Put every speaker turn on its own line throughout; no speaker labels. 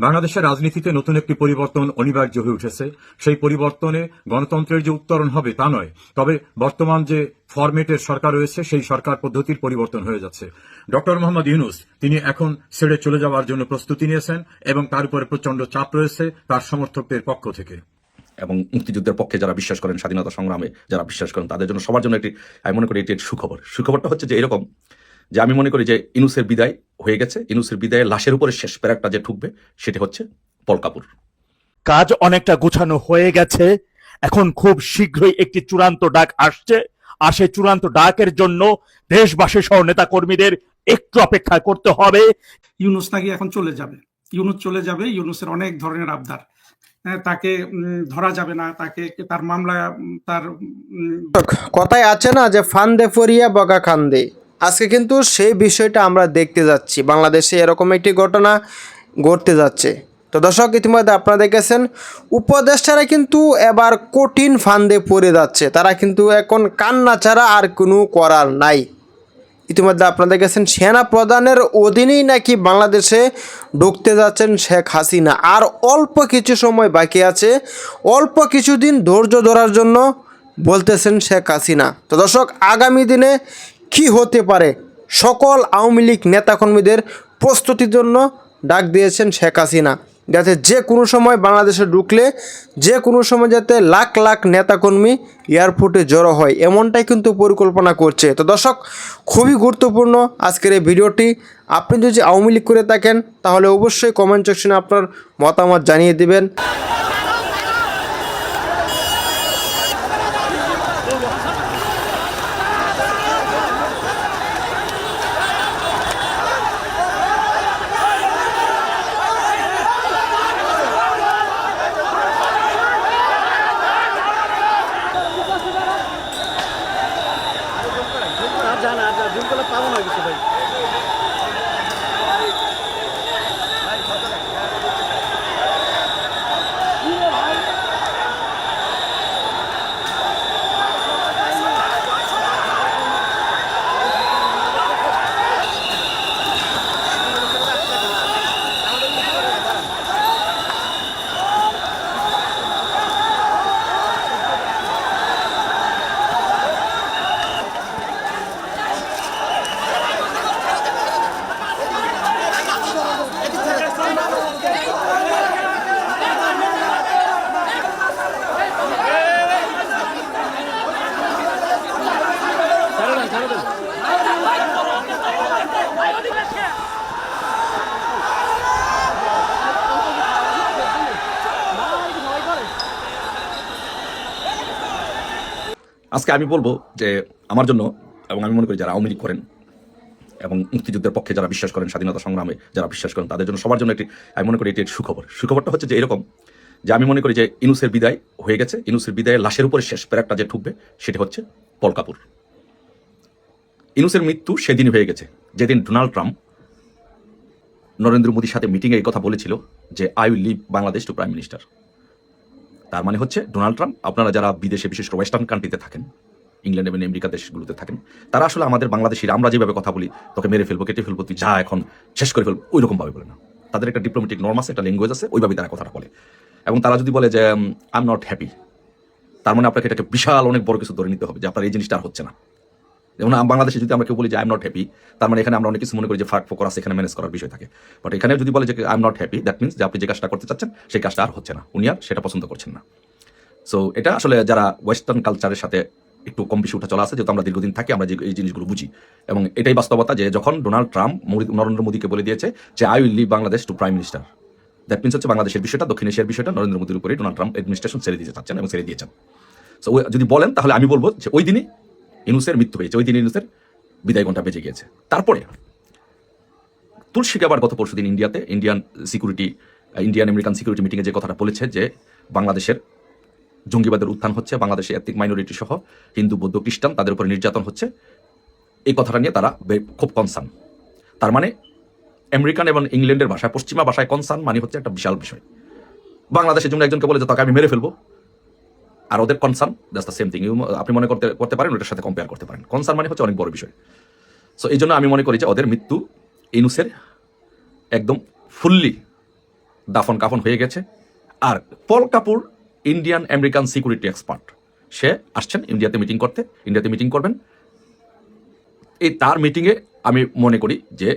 বাংলাদেশের রাজনীতিতে নতুন একটি পরিবর্তন অনিবার্য হয়ে উঠেছে। সেই পরিবর্তনে গণতন্ত্রের যে উত্তরণ হবে তা নয়, তবে বর্তমান যে ফরমেটের সরকার রয়েছে, সেই সরকার পদ্ধতির পরিবর্তন হয়ে যাচ্ছে। ডক্টর মোহাম্মদ ইউনুস, তিনি এখন ছেড়ে চলে যাওয়ার জন্য প্রস্তুতি নিয়েছেন এবং তার উপরে প্রচণ্ড চাপ রয়েছে তার সমর্থকদের পক্ষ থেকে।
এবং মুক্তিযুদ্ধের পক্ষে যারা বিশ্বাস করেন, স্বাধীনতা সংগ্রামে যারা বিশ্বাস করেন, তাদের জন্য সবার জন্য একটি, আমি মনে করি এটি একটি সুখবর। সুখবরটা হচ্ছে যে এরকম যে আমি মনে করি যে ইনুসের বিদায় হয়ে গেছে। ইনুসের বিদায়ে লাশের উপরে শেষ প্যারাকটা যে ঠুকবে সেটি হচ্ছে পলকাপুর
কাজ অনেকটা গোছানো হয়ে গেছে। এখন খুব শীঘ্রই একটি চূড়ান্ত ডাক আসছে। আর সেই চূড়ান্ত ডাকের জন্য দেশবাসী সহ নেতা কর্মীদের একটু অপেক্ষা করতে হবে।
ইউনুস নাকি এখন চলে যাবে। ইউনুস চলে যাবে ইউনুসের অনেক ধরনের আবদার। হ্যাঁ, তাকে ধরা যাবে না। তাকে তার মামলা তার
কথায় আছে না যে ফান্দে ফরিয়া বগা খান্দে। আজকে কিন্তু সেই বিষয়টা আমরা দেখতে যাচ্ছি। বাংলাদেশে এরকম একটি ঘটনা ঘটতে যাচ্ছে। তো দর্শক, ইতিমধ্যে আপনারা দেখেছেন, উপদেষ্টারা কিন্তু এবার কঠিন ফান্দে পড়ে যাচ্ছে। তারা কিন্তু এখন কান্না ছাড়া আর কোনো করার নাই। ইতিমধ্যে আপনারা দেখেছেন, সেনা প্রধানের অধীনেই নাকি বাংলাদেশে ঢুকতে যাচ্ছেন শেখ হাসিনা। আর অল্প কিছু সময় বাকি আছে। অল্প কিছুদিন ধৈর্য ধরার জন্য বলতেছেন শেখ হাসিনা। তো দর্শক, আগামী দিনে কি হতে পারে? সকল আওয়ামী লীগ নেতাকর্মীদের প্রস্তুতির জন্য ডাক দিয়েছেন শেখ হাসিনা। যাতে যে কোনো সময় বাংলাদেশে ঢুকলে, যে কোনো সময় যাতে লাখ লাখ নেতাকর্মী এয়ারপোর্টে জড়ো হয়, এমনটাই কিন্তু পরিকল্পনা করছে। তো দর্শক, খুবই গুরুত্বপূর্ণ আজকের এই ভিডিওটি। আপনি যদি আওয়ামী লীগ করে থাকেন, তাহলে অবশ্যই কমেন্ট সেকশনে আপনার মতামত জানিয়ে দিবেন।
আজকে আমি বলব যে আমার জন্য এবং আমি মনে করি যারা আওয়ামী লীগ করেন এবং মুক্তিযুদ্ধের পক্ষে যারা বিশ্বাস করেন, স্বাধীনতা সংগ্রামে যারা বিশ্বাস করেন, তাদের জন্য সবার জন্য একটি, আমি মনে করি এটি একটি সুখবর। সুখবরটা হচ্ছে যে এরকম যে আমি মনে করি যে ইনুসের বিদায় হয়ে গেছে। ইনুসের বিদায়ে লাশের উপরে শেষ প্যারাকটা যে ঠুকবে, সেটি হচ্ছে পলকাপুর ইনুসের মৃত্যু সেদিন হয়ে গেছে। যেদিন ডোনাল্ড ট্রাম্প নরেন্দ্র মোদীর সাথে মিটিংয়ে এই কথা বলেছিল যে I will leave Bangladesh to prime minister তার মানে হচ্ছে ডোনাল্ড ট্রাম্প, আপনারা যারা বিদেশে, বিশেষ করে ওয়েস্টার্ন কান্ট্রিতে থাকেন, ইংল্যান্ড এবং আমেরিকা দেশগুলোতে থাকেন, তারা আসলে আমাদের বাংলাদেশিরা, আমরা যেভাবে কথা বলি, তোকে মেরে ফেলব, কেটে ফেলব, তুই যা এখন শেষ করে ফেলব ওই রকমভাবে বলে না। তাদের একটা ডিপ্লোমেটিক নর্মাস একটা ল্যাঙ্গুয়েজ আছে, ওইভাবেই তারা কথাটা বলে। এবং তারা যদি বলে যে আই এম নট হ্যাপি তার মানে আপনাকে এটাকে বিশাল অনেক বড় কিছু ধরে নিতে হবে যে আপনার এই জিনিসটা আর হচ্ছে না। যেমন বাংলাদেশে যদি আমরা কেউ বলি যে আই এম নট হ্যাপি তার মানে এখানে আমরা অনেক কিছু মনে করি যে ফাঁক ফোকর আছে এখানে ম্যানেজ করার বিষয় থাকে। বাট এখানে যদি বলে যে I am not happy that means যে আপনি যে কাজটা করতে চাচ্ছেন, সেই কাজটা আর হচ্ছে না। উনি আর সেটা পছন্দ করছেন না। সো এটা আসলে যারা ওয়েস্টার্ন কালচারের সাথে একটু কম বেশি উঠা চলা আছে, যেহেতু আমরা দীর্ঘদিন থাকি, আমরা যে এই জিনিসগুলো বুঝি। এবং এটাই বাস্তবতা যে যখন ডোনাল্ড ট্রাম্প নরেন্দ্র মোদীকে বলে দিয়েছে যে I will leave Bangladesh to prime minister that means হচ্ছে বাংলাদেশের বিষয়টা, দক্ষিণ এশিয়ার বিষয়টা নরেন্দ্র মোদীর উপরে ডোনাল্ড ট্রাম্প অ্যাডমিনিস্ট্রেশন ছেড়ে দিতে চাচ্ছেন এবং ছেড়ে দিয়েছেন। সো যদি বলেন, তাহলে আমি বলব যে ওই দিনই ইনুসের মৃত্যু হয়েছে। ওই দিন ইনুসের বিদায় ঘণ্টা বেজে গিয়েছে। তারপরে তুলসী আবার গত পরশুদিন ইন্ডিয়াতে Indian security, Indian American security মিটিংয়ে যে কথাটা বলেছে যে বাংলাদেশের জঙ্গিবাদের উত্থান হচ্ছে বাংলাদেশে এথনিক মাইনরিটি সহ হিন্দু, বৌদ্ধ, খ্রিস্টান তাদের উপরে নির্যাতন হচ্ছে, এই কথাটা নিয়ে তারা খুব কনসার্ন তার মানে আমেরিকান এবং ইংল্যান্ডের ভাষায় পশ্চিমা ভাষায় কনসার্ন মানে হচ্ছে একটা বিশাল বিষয়। বাংলাদেশের জন্য একজনকে বলে যে তাকে আমি মেরে ফেলব। আর ওদের concern that's the same thing আপনি মনে করতে করতে পারেন, ওটার সাথে কম্পেয়ার করতে পারেন। কনসার্ন মানে হচ্ছে অনেক বড় বিষয়। সো এই জন্য আমি মনে করি যে ওদের মৃত্যু ইনুসের একদম ফুললি দাফন কাফন হয়ে গেছে। আর Paul Kapoor Indian American security expert সে আসছেন ইন্ডিয়াতে মিটিং করতে ইন্ডিয়াতে মিটিং করবেন। এই তার মিটিংয়ে আমি মনে করি যে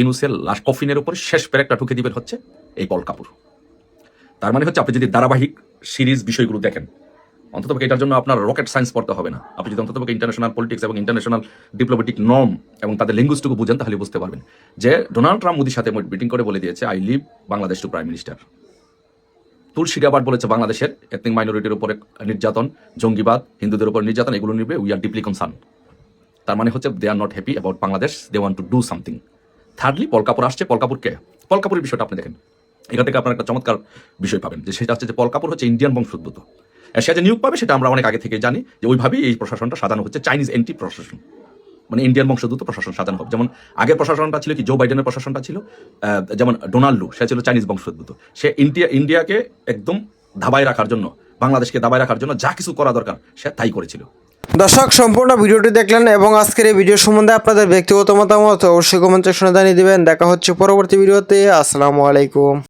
ইনুসের লাস্ট কফিনের উপরে শেষ প্যারেকটা ঠুকে দিবেন হচ্ছে এই পল কাপুর। তার মানে হচ্ছে, আপনি যদি ধারাবাহিক সিরিজ বিষয়গুলো দেখেন অন্ততপক্ষে এটার জন্য আপনার রকেট সায়েন্স পড়তে হবে না। আপনি যদি অন্ততপক্ষে ইন্টারন্যাশনাল পলিটিক্স এবং ইন্টারন্যাশনাল ডিপ্লোমেটিক নর্ম এবং তাদের ল্যাঙ্গুয়েজটুকু বুঝেন, তাহলে বুঝতে পারবেন যে ডোনাল্ড ট্রাম্প মোদির সাথে মিটিং করে বলে দিয়েছে I leave Bangladesh to prime minister Tulsi Gabbard বলেছে বাংলাদেশের এথনিক মাইনরিটির উপরে নির্যাতন, জঙ্গিবাদ, হিন্দুদের উপর নির্যাতন, এগুলো নিবে উই আর ডিপলি কনসার্ন তার মানে হচ্ছে they are not happy about Bangladesh they want to do something thirdly Polkapur আসছে পলকাপুরকে পলকাপুরের বিষয়টা আপনি দেখেন। এখান থেকে আপনার একটা চমৎকার বিষয় পাবেন, যে সেটা হচ্ছে যে পলকাপুর হচ্ছে ইন্ডিয়ান বংশোদ্ভূত। সে যে নিয়োগ পাবে সেটা আমরা অনেক আগে থেকে জানি যে ওইভাবেই এই প্রশাসনটা সাজানো হচ্ছে চাইনিজ এন্টি প্রশাসন। মানে ইন্ডিয়ান বংশোদ্ভূত প্রশাসন সাজানো হবে। যেমন আগের প্রশাসনটা ছিল কি জো বাইডেনের প্রশাসনটা ছিল যেমন ডোনাল্ডু সে ছিল চাইনিজ বংশোদ্ভূত। সে ইন্ডিয়া ইন্ডিয়াকে একদম ধাবায় রাখার জন্য, বাংলাদেশকে দাবায় রাখার জন্য যা কিছু করা দরকার, সে তাই করেছিল।
দর্শক, সম্পূর্ণ ভিডিওটি দেখলেন এবং আজকের এই ভিডিও সম্বন্ধে আপনাদের ব্যক্তিগত মতামত অবশ্যই কমেন্ট সেকশনে জানিয়ে দেবেন। দেখা হচ্ছে পরবর্তী ভিডিওতে। আসসালামু আলাইকুম।